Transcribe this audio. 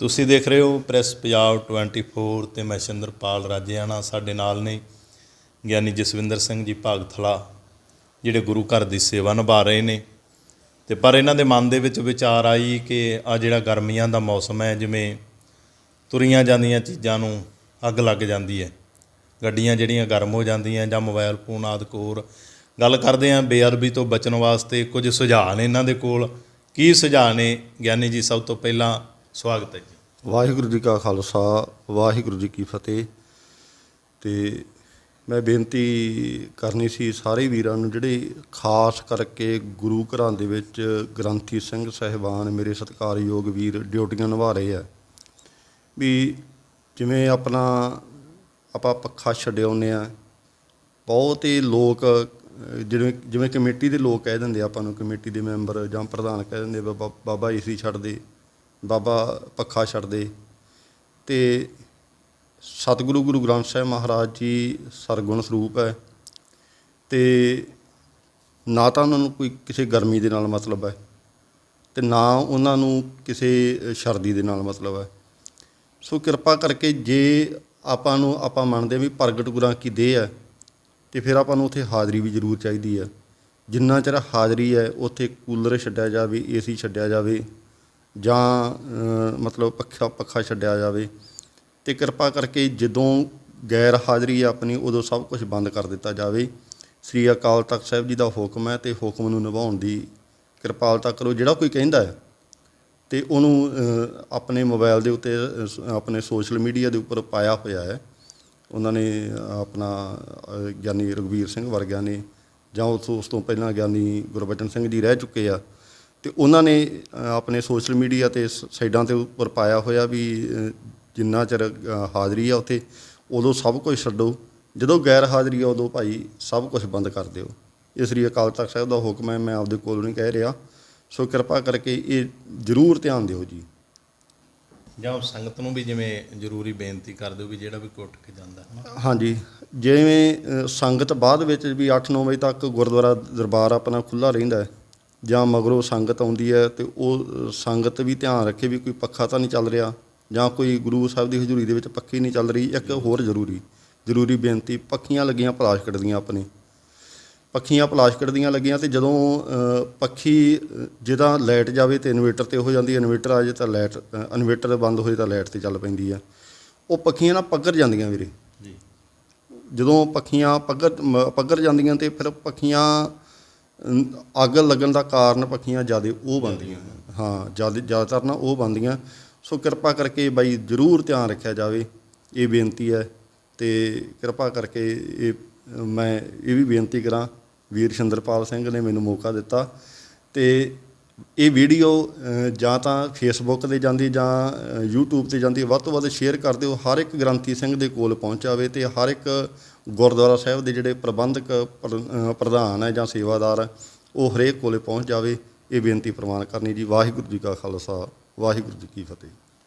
ਤੁਸੀਂ ਦੇਖ ਰਹੇ ਹੋ ਪ੍ਰੈਸ ਪੰਜਾਬ 24 ਤੇ ਮੈਂ ਚੰਦਰਪਾਲ ਰਾਜਿਆਣਾ ਸਾਡੇ ਨਾਲ ਨੇ, ਗਿਆਨੀ ਜਸਵਿੰਦਰ ਸਿੰਘ ਜੀ ਭਾਗਥਲਾ, ਜਿਹੜੇ ਗੁਰੂ ਘਰ ਦੀ ਸੇਵਾ ਨਿਭਾ ਰਹੇ ਨੇ। ਤੇ ਪਰ ਇਹਨਾਂ ਦੇ ਮਨ ਦੇ ਵਿੱਚ ਵਿਚਾਰ ਆਈ ਕਿ ਆ ਜਿਹੜਾ ਗਰਮੀਆਂ ਦਾ ਮੌਸਮ ਹੈ, ਜਿਵੇਂ ਤੁਰੀਆਂ ਜਾਂਦੀਆਂ ਚੀਜ਼ਾਂ ਨੂੰ ਅੱਗ ਲੱਗ ਜਾਂਦੀ ਹੈ, ਗੱਡੀਆਂ ਜਿਹੜੀਆਂ ਗਰਮ ਹੋ ਜਾਂਦੀਆਂ ਜਾਂ ਮੋਬਾਈਲ ਫੋਨ ਆਦਿ ਕੋਰ ਗੱਲ ਕਰਦੇ ਆਂ ਬੇਅਦਬੀ ਤੋਂ ਬਚਣ ਵਾਸਤੇ ਕੁਝ ਸੁਝਾਅ ਨੇ ਇਹਨਾਂ ਦੇ ਕੋਲ। ਕੀ ਸੁਝਾਅ ਨੇ ਗਿਆਨੀ ਜੀ, ਸਭ ਤੋਂ ਪਹਿਲਾਂ ਸਵਾਗਤ ਹੈ ਜੀ। ਵਾਹਿਗੁਰੂ ਜੀ ਕਾ ਖਾਲਸਾ, ਵਾਹਿਗੁਰੂ ਜੀ ਕੀ ਫਤਿਹ। ਤੇ ਮੈਂ ਬੇਨਤੀ ਕਰਨੀ ਸੀ ਸਾਰੇ ਵੀਰਾਂ ਨੂੰ, ਜਿਹੜੇ ਖਾਸ ਕਰਕੇ ਗੁਰੂ ਘਰਾਂ ਦੇ ਵਿੱਚ ਗ੍ਰੰਥੀ ਸਿੰਘ ਸਹਿਬਾਨ, ਮੇਰੇ ਸਤਿਕਾਰਯੋਗ ਵੀਰ ਡਿਊਟੀਆਂ ਨਿਭਾ ਰਹੇ ਆ, ਵੀ ਜਿਵੇਂ ਆਪਣਾ, ਆਪਾਂ ਪੱਖਾ ਛੱਡਿਆਉਂਦੇ ਆ, ਬਹੁਤ ਹੀ ਲੋਕ, ਜਿਵੇਂ ਜਿਵੇਂ ਕਮੇਟੀ ਦੇ ਲੋਕ ਕਹਿ ਦਿੰਦੇ ਆਪਾਂ ਨੂੰ, ਕਮੇਟੀ ਦੇ ਮੈਂਬਰ ਜਾਂ ਪ੍ਰਧਾਨ ਕਹਿ ਦਿੰਦੇ ਬਾਬਾ ਬਾਬਾ ਏਸੀ ਛੱਡ ਦੇ ਬਾਬਾ ਪੱਖਾ ਛੱਡਦੇ। ਤੇ ਸਤਿਗੁਰੂ ਗੁਰੂ ਗ੍ਰੰਥ ਸਾਹਿਬ ਮਹਾਰਾਜ ਜੀ ਸਰਗੁਣ ਸਰੂਪ ਹੈ। ਤੇ ਨਾ ਤਾਂ ਉਹਨਾਂ ਨੂੰ ਕੋਈ ਕਿਸੇ ਗਰਮੀ ਦੇ ਨਾਲ ਮਤਲਬ ਹੈ ਤੇ ਨਾ ਉਹਨਾਂ ਨੂੰ ਕਿਸੇ ਸਰਦੀ ਦੇ ਨਾਲ ਮਤਲਬ ਹੈ। ਸੋ ਕਿਰਪਾ ਕਰਕੇ ਜੇ ਆਪਾਂ ਨੂੰ ਆਪਾਂ ਮੰਨਦੇ ਹਾਂ ਵੀ ਪ੍ਰਗਟ ਗੁਰਾਂ ਕੀ ਦੇਹ ਹੈ, ਤੇ ਫਿਰ ਆਪਾਂ ਨੂੰ ਉੱਥੇ ਹਾਜ਼ਰੀ ਵੀ ਜ਼ਰੂਰ ਚਾਹੀਦੀ ਹੈ। ਜਿੰਨਾ ਚਿਰ ਹਾਜ਼ਰੀ ਹੈ, ਉੱਥੇ ਕੂਲਰ ਛੱਡਿਆ ਜਾਵੇ, ਏਸੀ ਛੱਡਿਆ ਜਾਵੇ ਜਾਂ ਮਤਲਬ ਪੱਖਾ ਪੱਖਾ ਛੱਡਿਆ ਜਾਵੇ, ਤੇ ਕਿਰਪਾ ਕਰਕੇ ਜਦੋਂ ਗੈਰ ਹਾਜ਼ਰੀ ਹੈ ਆਪਣੀ, ਉਦੋਂ ਸਭ ਕੁਝ ਬੰਦ ਕਰ ਦਿੱਤਾ ਜਾਵੇ। ਸ੍ਰੀ ਅਕਾਲ ਤਖਤ ਸਾਹਿਬ ਜੀ ਦਾ ਹੁਕਮ ਹੈ ਤੇ ਹੁਕਮ ਨੂੰ ਨਿਭਾਉਣ ਦੀ ਕਿਰਪਾਲਤਾ ਕਰੋ। ਜਿਹੜਾ ਕੋਈ ਕਹਿੰਦਾ ਹੈ, ਤੇ ਉਹਨੂੰ ਆਪਣੇ ਮੋਬਾਈਲ ਦੇ ਉੱਤੇ ਆਪਣੇ ਸੋਸ਼ਲ ਮੀਡੀਆ ਦੇ ਉੱਪਰ ਪਾਇਆ ਹੋਇਆ ਹੈ। ਉਹਨਾਂ ਨੇ ਆਪਣਾ ਗਿਆਨੀ ਰਘਵੀਰ ਸਿੰਘ ਵਰਗਿਆਂ ਨੇ ਜਾਂ ਉਸ ਉਸ ਤੋਂ ਪਹਿਲਾਂ ਗਿਆਨੀ ਗੁਰਬਚਨ ਸਿੰਘ ਜੀ ਰਹਿ ਚੁੱਕੇ ਆ ਤੇ ਉਹਨਾਂ ਨੇ ਆਪਣੇ ਸੋਸ਼ਲ ਮੀਡੀਆ ਤੇ ਸਾਈਡਾਂ ਤੇ ਉੱਪਰ ਪਾਇਆ ਹੋਇਆ ਵੀ ਜਿੰਨਾ ਚਿਰ ਹਾਜ਼ਰੀ ਆ ਉੱਥੇ ਉਦੋਂ ਸਭ ਕੁਝ ਛੱਡੋ। ਜਦੋਂ ਗੈਰ ਹਾਜ਼ਰੀ ਆ ਉਦੋਂ ਭਾਈ ਸਭ ਕੁਝ ਬੰਦ ਕਰ ਦਿਓ। ਇਹ ਸ੍ਰੀ ਅਕਾਲ ਤਖਤ ਸਾਹਿਬ ਦਾ ਹੁਕਮ ਹੈ ਮੈਂ ਆਪਦੇ ਕੋਲੋਂ ਨਹੀਂ ਕਹਿ ਰਿਹਾ। ਸੋ ਕਿਰਪਾ ਕਰਕੇ ਇਹ ਜ਼ਰੂਰ ਧਿਆਨ ਦਿਓ ਜੀ। ਜਾਂ ਸੰਗਤ ਨੂੰ ਵੀ ਜਿਵੇਂ ਜ਼ਰੂਰੀ ਬੇਨਤੀ ਕਰ ਦਿਓ ਵੀ ਜਿਹੜਾ ਵੀ ਉੱਠ ਕੇ ਜਾਂਦਾ ਹੈ ਹਾਂਜੀ। ਜਿਵੇਂ ਸੰਗਤ ਬਾਅਦ ਵਿੱਚ ਵੀ 8-9 ਵਜੇ ਤੱਕ ਗੁਰਦੁਆਰਾ ਦਰਬਾਰ ਆਪਣਾ ਖੁੱਲਾ ਰਹਿੰਦਾ ਹੈ ਜਾਂ ਮਗਰੋਂ ਸੰਗਤ ਆਉਂਦੀ ਹੈ ਤੇ ਉਹ ਸੰਗਤ ਵੀ ਧਿਆਨ ਰੱਖੇ ਵੀ ਕੋਈ ਪੱਖਾ ਤਾਂ ਨਹੀਂ ਚੱਲ ਰਿਹਾ ਜਾਂ ਕੋਈ ਗੁਰੂ ਸਾਹਿਬ ਦੀ ਹਜ਼ੂਰੀ ਦੇ ਵਿੱਚ ਪੱਖੀ ਨਹੀਂ ਚੱਲ ਰਹੀ ਇੱਕ ਹੋਰ ਜ਼ਰੂਰੀ ਜ਼ਰੂਰੀ ਬੇਨਤੀ ਪੱਖੀਆਂ ਲੱਗੀਆਂ ਪਲਾਸਟਿਕ ਦੀਆਂ ਆਪਣੀ। ਪੱਖੀਆਂ ਪਲਾਸਟਿਕ ਦੀਆਂ ਲੱਗੀਆਂ ਤੇ ਜਦੋਂ ਪੱਖੀ ਜਿਹਦਾ ਲਾਈਟ ਜਾਵੇ ਤੇ ਇਨਵੇਟਰ ਤੇ ਹੋ ਜਾਂਦੀ ਹੈ ਇਨਵੇਟਰ ਆ ਜੇ ਤਾਂ ਲਾਈਟ ਇਨਵੇਟਰ ਬੰਦ ਹੋਏ ਤਾਂ ਲਾਈਟ ਤੇ ਚੱਲ ਪੈਂਦੀ ਆ। ਉਹ ਪੱਖੀਆਂ ਨਾ ਪੱਗਰ ਜਾਂਦੀਆਂ ਵੀਰੇ। ਜੀ। ਜਦੋਂ ਪੱਖੀਆਂ ਪੱਗਰ ਪੱਗਰ ਜਾਂਦੀਆਂ ਤੇ ਫਿਰ ਪੱਖੀਆਂ ਅੱਗ ਲੱਗਣ ਦਾ ਕਾਰਨ ਪੱਖੀਆਂ ਜ਼ਿਆਦਾ ਉਹ ਬਣਦੀਆਂ ਹਾਂ, ਜ਼ਿਆਦਾ, ਜ਼ਿਆਦਾਤਰ ਨਾ ਉਹ ਬਣਦੀਆਂ ਸੋ ਕਿਰਪਾ ਕਰਕੇ ਬਾਈ ਜ਼ਰੂਰ ਧਿਆਨ ਰੱਖਿਆ ਜਾਵੇ। ਇਹ ਬੇਨਤੀ ਹੈ ਤੇ ਕਿਰਪਾ ਕਰਕੇ ਇਹ, ਮੈਂ ਇਹ ਵੀ ਬੇਨਤੀ ਕਰਾਂ। ਵੀਰ ਸ਼ਿੰਦਰਪਾਲ ਸਿੰਘ ਨੇ ਮੈਨੂੰ ਮੌਕਾ ਦਿੱਤਾ ਤੇ ਇਹ ਵੀਡੀਓ ਜਾਂ ਤਾਂ ਫੇਸਬੁੱਕ ਤੇ ਜਾਂਦੀ ਜਾਂ ਅ, YouTube ਤੇ ਜਾਂਦੀ ਵੱਧ ਤੋਂ ਵੱਧ ਸ਼ੇਅਰ ਕਰ ਦਿਓ। ਹਰ ਇੱਕ ਗ੍ਰੰਥੀ ਸਿੰਘ ਦੇ ਕੋਲ ਪਹੁੰਚ ਜਾਵੇ ਤੇ ਹਰ ਇੱਕ ਗੁਰਦੁਆਰਾ ਸਾਹਿਬ ਦੇ ਜਿਹੜੇ ਪ੍ਰਬੰਧਕ ਪ੍ਰ- ਪ੍ਰਧਾਨ ਹੈ ਜਾਂ ਸੇਵਾਦਾਰ ਹੈ, ਉਹ ਹਰੇਕ ਕੋਲੇ ਪਹੁੰਚ ਜਾਵੇ। ਇਹ ਬੇਨਤੀ ਪ੍ਰਵਾਨ ਕਰਨੀ ਜੀ। ਵਾਹਿਗੁਰੂ ਜੀ ਕਾ ਖਾਲਸਾ ਵਾਹਿਗੁਰੂ ਜੀ ਕੀ ਫਤਿਹ।